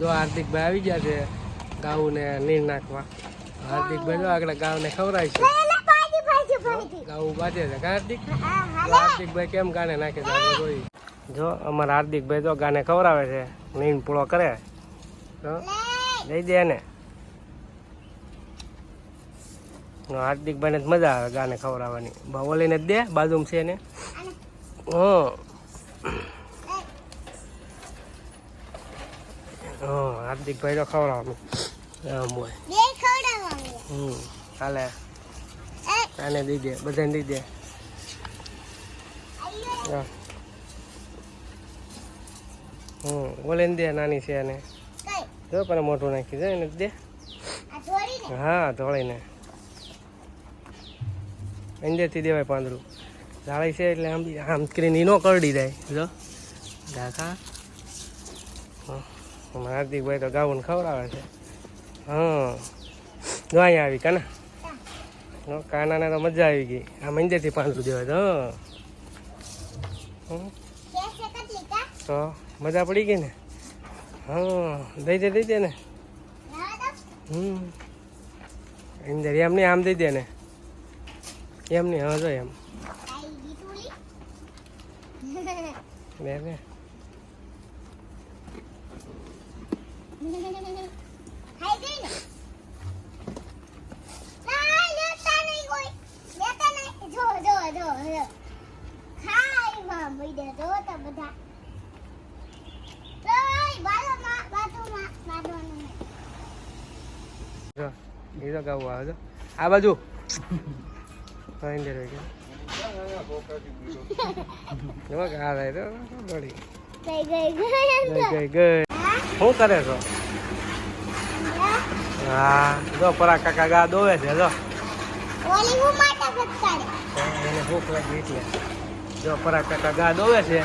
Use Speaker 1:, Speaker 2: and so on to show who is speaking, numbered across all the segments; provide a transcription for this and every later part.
Speaker 1: જો હાર્દિકભાઈ આવી ગયા છે ગાઉને નીર નાખવા. હાર્દિકભાઈ જો આગળ ગાવને ખવડાય છે ગાઉ બાજે છે હાર્દિક હાર્દિકભાઈ કેમ ગાને નાખે છે જો અમારા હાર્દિકભાઈ જો ગાને ખવડાવે છે નીન પૂળો કરે. લઈ દે ને હાર્દિકભાઈને જ મજા આવે ગાને ખવડાવવાની. ઓલીને જ દે બાજુમાં છે ને. હં. હં હાર્દિકભાઈ તો ખવડાવવાનું. હમ હાલે. આને દઈ દે બધાને દઈ દે. હા. હમ ઓલીને દે નાની છે એને જો પણ મોટું નાખી દે એને દે. હા ધોળીને. અંદરથી દેવાય પાંદડું. જાળી છે એટલે આમ આમ કરીને ઈનો કરડી જાય. જો. ઢાકા. હં. હાર્દિકભાઈ તો ગાઉન ખવડાવે છે. હા. જો અહીંયા આવી કાના. કાનાને તો મજા આવી ગઈ. આમ પાંચ પાંદડું દેવાય તો તો મજા પડી ગઈ ને? હા દઈ દે દઈ દે ને. હમ. અંદર એમ નહીં આમ દઈ દે ને. એમ નહીં હા જો એમ.
Speaker 2: બે ગીતુલી
Speaker 1: બીજો. ગાવું આવે જો આ બાજુ તો
Speaker 2: ગઈ ગઈ ગઈ
Speaker 1: શું કરે છો? હા જો પરા કાકા ગા દોવે છે જો.
Speaker 2: ઓલી હું માટા ગટકાડે
Speaker 1: એને ભૂખ લાગી એટલે. જો પરા કાકા ગા દોવે છે.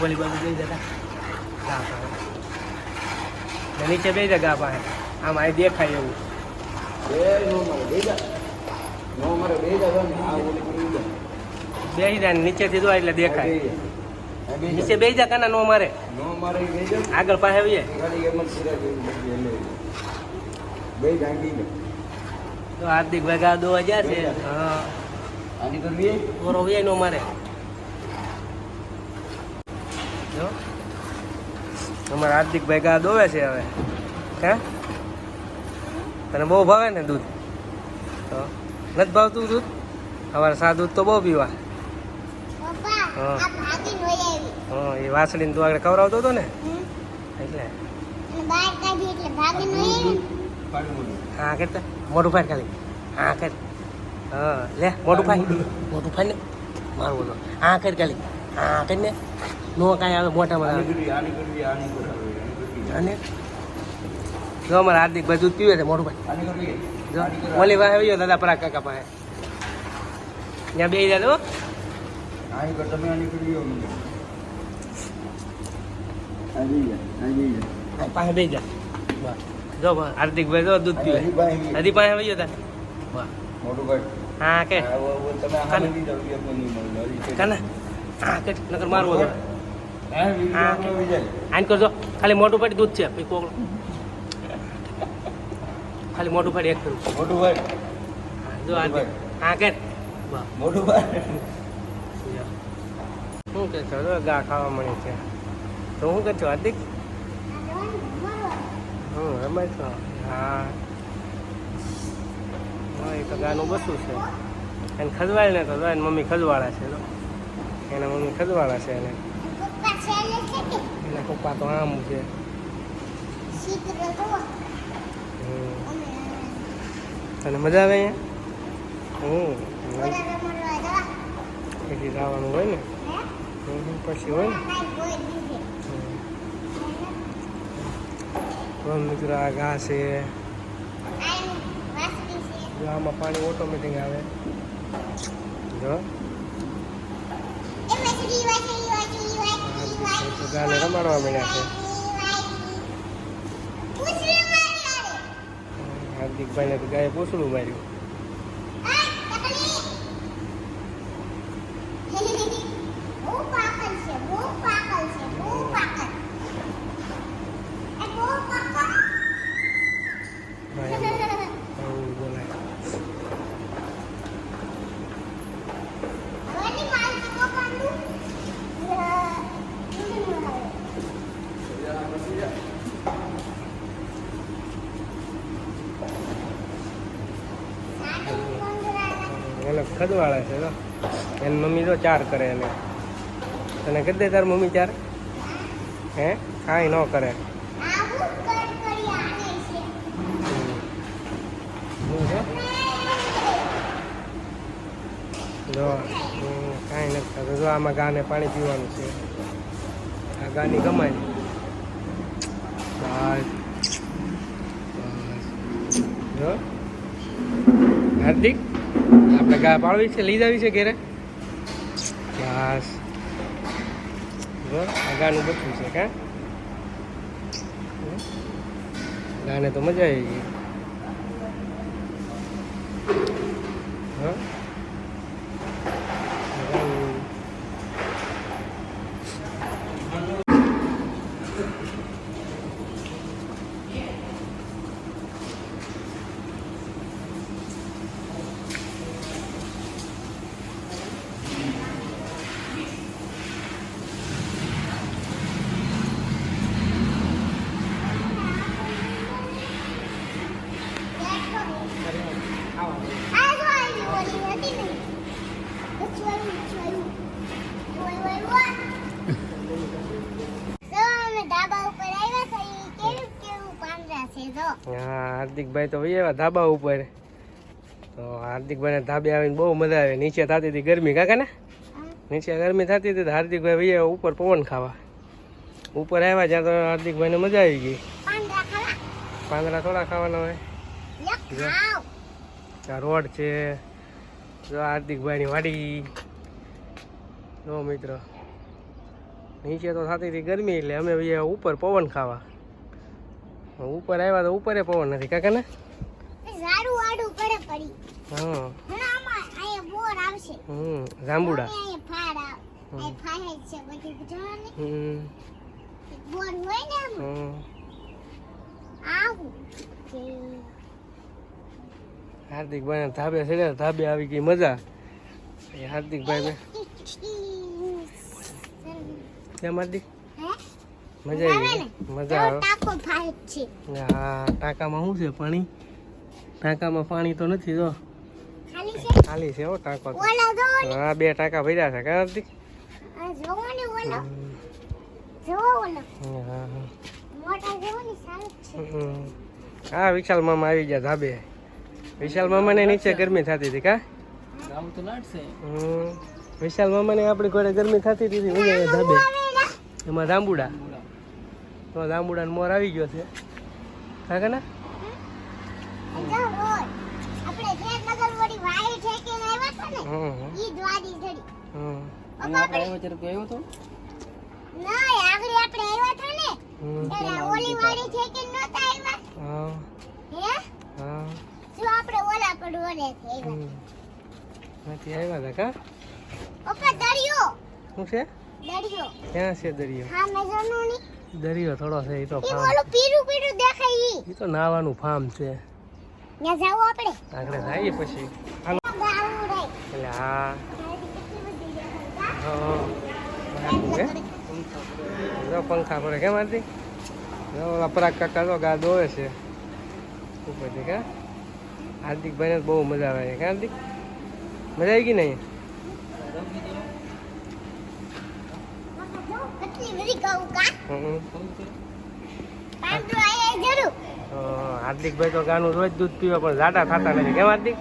Speaker 1: બોલી બાજુ જઈ જતા. ગા પાસે. નીચે બે જગા પાસે. આમ અહીં દેખાય એવું. બે જા નીચેથી જો એટલે દેખાય. નીચે બે જા કાના નો મારે. આગળ પાસે આવીએ. તો હાર્દિક ભાઈ ગા દોવા ગયા છે? હા. ઓરો વ્યાય નો મારે. જો. તમારા હાર્દિક ગા દોવે છે હવે. હે? તને બહુ ભાવે ને દૂધ? તો. નથી ભાવતું દૂધ? અમારે સા દૂધ તો બહુ પીવા. હા. હા એ વાસળીને તું આગળ ખવડાવતો હતો ને? એટલે. હા કરતા મોટું ફાઈ ખાલી. હા કર. હા લે મોટું ફાઈ મોટું ફાઈ ને. મારું બોલો હા કર ખાલી. હા કરીને ને. નો કાંઈ આવે મોટામાં આવે. અને જો અમારે હાર્દિક ભાઈ દૂધ પીવે છે મોટું ભાઈ જો ઓલી ભાઈ આવી ગયો દાદા પરાગ કાકા પાસે. ત્યાં બે જાય પાસે બે જા જો હાર્દિક જો દૂધ પીવે પાસે આવી હા કે કાના હા કે નકર મારવો તો આન કરજો ખાલી મોટું પાડી દૂધ છે? પછી કોકડો ખાલી મોટું પાડી એક કરું જો હાર્દિક હા કે મોટું શું કે છે ગા ખાવા મળી છે. તો શું કે છો હાર્દિક? હું રમાય છો હા. હા એ તો ગાનું બસું છે. એને ખજવાય ને તો જો એની મમ્મી ખજવાળા છે એના મમ્મી ખજવાળા છે એને. એના પપ્પા તો આમ છે. હમ. તને મજા આવે અહીંયા? હમ જવાનું હોય ને?
Speaker 2: હે
Speaker 1: હમ, પછી હોય ને?
Speaker 2: કોઈ
Speaker 1: મિત્રો આ ઘા છે. આમાં પાણી ઓટોમેટિક આવે. જો. ગાને રમાડવા મળ્યા છે. હાર્દિકભાઈને તો ગાય પૂછડું માર્યું
Speaker 2: આ તકલી બહુ પાકલ છે બહુ પાકલ
Speaker 1: ખદવાળે છે તો એની મમ્મી તો ચાર કરે એને. તને કરી દે તાર મમ્મી ચાર. હે? કાંઈ ન કરે. જો. કાંઈ નથી જો, આમાં ગાને પાણી પીવાનું છે. આ ગાની. જો. હાર્દિક? આપણે ગા પાડવી છે, લઈ જાવી છે ઘેરે? બસ. ગાનું બચ્ચું છે, કા? ગાને તો મજા આવી ગઈ. હા ગાનું
Speaker 2: આ જો આવી ઓલી હતી ને બચવાયું બચવાયું ઓય ઓય ઓય તો અમે ધાબા ઉપર આવ્યા છે ઈ કેવું કેવું પાંદડા છે જો
Speaker 1: હા હાર્દિકભાઈ તો આવ્યા ધાબા ઉપર. તો હાર્દિકભાઈને ધાબે આવીને બહુ મજા આવે. નીચે થતી હતી ગરમી કાકા ને? નીચે ગરમી થતી હતી તો હાર્દિકભાઈ વહી ઉપર પવન ખાવા. ઉપર આવ્યા જ્યાં તો હાર્દિકભાઈને મજા આવી ગઈ.
Speaker 2: પાંદડા
Speaker 1: થોડા ખાવાના હોય. રોડ છે. જો હાર્દિકભાઈની વાડી. જો મિત્રો. નીચે તો થતી હતી ગરમી એટલે અમે વહી ઉપર પવન ખાવા. ઉપર આવ્યા તો ઉપરે પવન નથી કાકા ને?
Speaker 2: ઝાડુ વાડુ પડે પડી.
Speaker 1: હા.
Speaker 2: આમાં અહીંયા બોર આવશે.
Speaker 1: હમ જાંબુડા.
Speaker 2: અહીંયા ફાડ આવ ફાહે છે બધી જોવાની
Speaker 1: હમ.
Speaker 2: બોર હોય ને
Speaker 1: હમ.
Speaker 2: આવું. કે
Speaker 1: હાર્દિકભાઈ ધાબે ચડ્યા ધાબે આવી ગઈ મજા. એ હાર્દિકભાઈ ને કેમ હાર્દિક? મજા આવી ગઈ. મજા આવે.
Speaker 2: ટાકો ફાઈટ છે.
Speaker 1: હા ટાંકામાં શું છે પાણી? ટાંકામાં પાણી તો નથી જો.
Speaker 2: ખાલી છે?
Speaker 1: હો ટાંકો. હા બે ટાંકા ભર્યા છે કા હાર્દિક
Speaker 2: આ જોવો ને ઓલો.
Speaker 1: હમ,
Speaker 2: જોવો ઓલો.
Speaker 1: હા, હા.
Speaker 2: મોટા જોવો ને સારું જ છે.
Speaker 1: હમ. હા વિશાલ મામા આવી ગયા ધાબે. વિશાલ મામાને નીચે ગરમી થતી હતી કા? વિશાલ વિશાલ મામાને આપણી ઘરે ગરમી થતી હતી ધાબે. એમાં જાંબુડા તો જાંબુડા મોર આવી ગયો છે. હા ને?
Speaker 2: ને ના ને
Speaker 1: કા
Speaker 2: દરિયો.
Speaker 1: શું છે?
Speaker 2: દરિયો.
Speaker 1: ક્યાં છે દરિયો?
Speaker 2: હા મેં જોનું ની
Speaker 1: દરિયો થોડો છે એ તો ફાર્મ
Speaker 2: ઓલું પીરું પીરું દેખાય ઈ.
Speaker 1: તો નાવાનું ફાર્મ છે.
Speaker 2: ત્યાં જાવ આપણે?
Speaker 1: આગળ જઈએ પછી. હાલો. એટલે હા. જો પંખા પડે કેમ આરતી જો ઓલા પરાગ કાકા તો ગા દોવે છે. ઉપરથી કા? હાર્દિકભાઈને તો બહુ મજા આવે છે. હાર્દિક? મજા આવી ગઈ ને
Speaker 2: કેટલી બધી
Speaker 1: ભાઈ તો ગાનું રોજ દૂધ પીવે પણ જાડા થતા નથી. કેમ હાર્દિક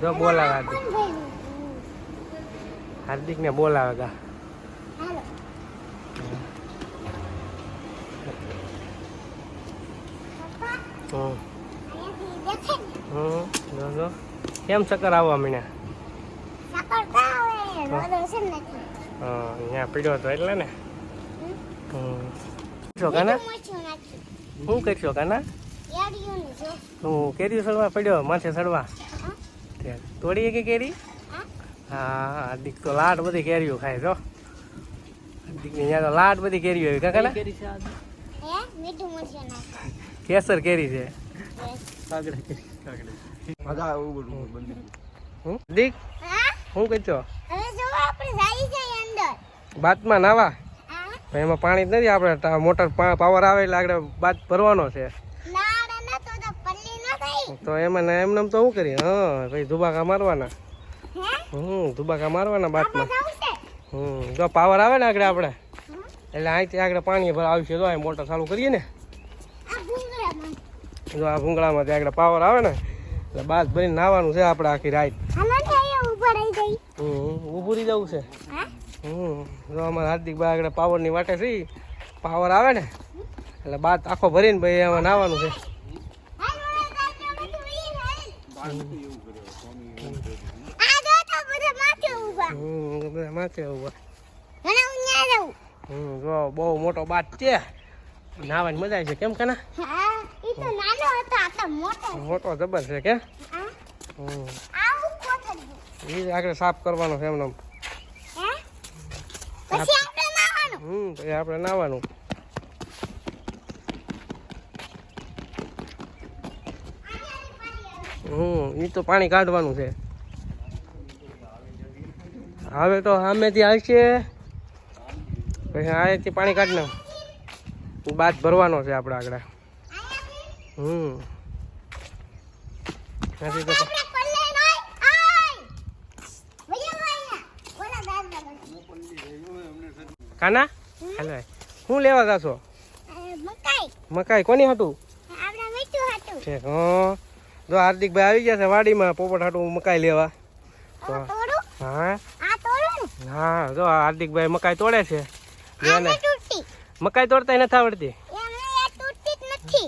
Speaker 1: જો બોલાવે હાર્દિક
Speaker 2: હાર્દિક
Speaker 1: ને બોલાવે ગા કેમ ચક્કર આવવા મીણ્યા હા અહીંયા પીડ્યો હતો એટલે ને? છો કાના શું કરશો કાના હું કેરી સડવા પડ્યો માથે સડવા તોડીએ કે કેરી?
Speaker 2: હા.
Speaker 1: હાર્દિક તો લાટ બધી કેરીઓ ખાય અહીંયા તો લાટ બધી કેરીઓ આવી કાકા
Speaker 2: હે? મીઠું મરચું નાખ્યું.
Speaker 1: કેસર કેરી છે. હમ દીક શું કરશો
Speaker 2: હવે જો આપણે જઈ જઈએ અંદર.
Speaker 1: બાતમાં નાવા. એમાં પાણી જ નથી આપણે. મોટર પાવર આવે એટલે આગળ બાદ ભરવાનો છે.
Speaker 2: તો તો
Speaker 1: એમાં ને એમને એમ તો શું કરીએ? હા ભાઈ ધુબાકા મારવાના. હમ ધુબાકા મારવાના બાટમાં હમ જો પાવર આવે ને આગળ આપણે. એટલે અહીંથી આગળ પાણી ભર આવશે જો અહીં મોટર ચાલુ કરીએ ને.
Speaker 2: આ ભૂંગળામાં.
Speaker 1: જો આ ભૂંગળામાંથી આગળ પાવર આવે ને એટલે બાદ ભરીને નાવાનું છે આપણે આખી રાત
Speaker 2: ઊભા રહી
Speaker 1: જવું છે.
Speaker 2: હા?
Speaker 1: હમ જો હાર્દિક હાર્દિકભાઈ આગળ પાવરની વાટે છે પાવર આવે ને એટલે બાદ આખો ભરીને ભાઈ એમાં નાવાનું છે. બહુ મોટો બાદ છે. નાવાની મજા આવી છે કેમ કે
Speaker 2: મોટો.
Speaker 1: જબર છે કે? આગળ સાફ કરવાનો છે એમને
Speaker 2: પછી આપણે નાવાનું
Speaker 1: હમ પછી આપણે નાવાનું હમ એ તો પાણી કાઢવાનું છે. હવે તો સામેથી આવશે પછી અહીંથી પાણી કાઢને નાખ બાદ ભરવાનો છે આપણે આગળ. હમ. નથી તો
Speaker 2: આપણે પલ્લે નહીં આય વયો અહીંયા ઓલા દાદા બસ
Speaker 1: કાના? હાલો શું લેવા જાશો?
Speaker 2: મકાઈ.
Speaker 1: મકાઈ કોની હતું છે હં. જો હાર્દિકભાઈ આવી ગયા છે વાડીમાં પોપટ હાટું મકાઈ લેવા. હા? હા જો હાર્દિકભાઈ મકાઈ તોડે છે. મકાઈ તોડતા નથી આવડતી.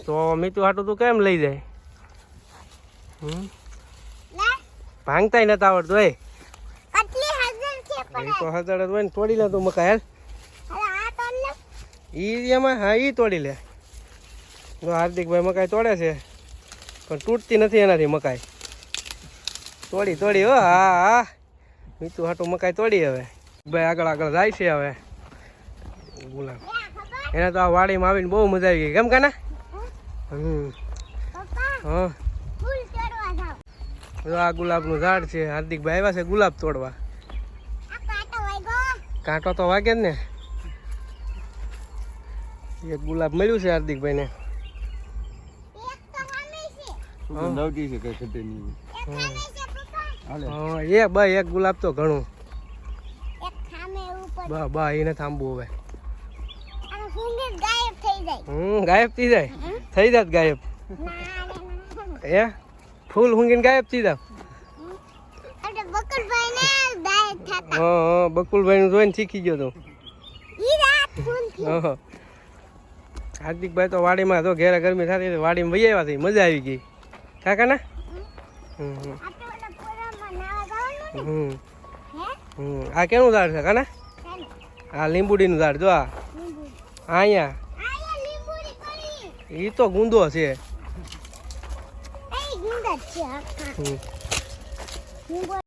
Speaker 1: તો મીતુ હાટું તું કેમ લઈ જાય? ભાંગતાય નથી આવડતું એ તો હજાર હોય ને તોડી લે તું મકાઈ ઈ એમાં હા એ તોડી લે. જો હાર્દિકભાઈ મકાઈ તોડે છે પણ તૂટતી નથી એનાથી મકાઈ. તોડી તોડી હો હા હા. મીતું હાટું મકાઈ તોડી હવે. ભાઈ આગળ આગળ જાય છે હવે. ગુલાબ એને તો આ વાડીમાં આવીને બહુ મજા આવી ગઈ. કેમ કાના? હમ. હા. આ ગુલાબનું ઝાડ છે. હાર્દિકભાઈ આવ્યા છે ગુલાબ તોડવા.
Speaker 2: કાંટો
Speaker 1: તો વાગે જ ને. એક ગુલાબ મળ્યું છે હાર્દિકભાઈને. ને
Speaker 3: નવટી છે. કઈ ખટે નહીં
Speaker 1: હા, એ બા એક ગુલાબ તો ઘણું.
Speaker 2: એક સામે ઉપર.
Speaker 1: બા બા એને થાંભવું હવે.
Speaker 2: અને ગાયબ થઈ જાય.
Speaker 1: હમ ગાયબ થઈ જાય? થઈ જાત ગાયબ.
Speaker 2: ના રે ના
Speaker 1: એ ફૂલ ઊંઘીને ગાયબ થઈ જાવ? બકુલભાઈ નું જોઈને શીખી ગયો તું.
Speaker 2: ઈ રાત ફૂલથી
Speaker 1: હા. હાર્દિકભાઈ તો વાડીમાં તો ઘેરે ગરમી થતી વાડીમાં વહી આવ્યા હતી મજા આવી ગઈ. કાકા ના. આ કેનું ઝાડ છે કાના? આ લીંબુડીનું ઝાડ જો આ. અહીંયા. એ તો ગુંદો છે.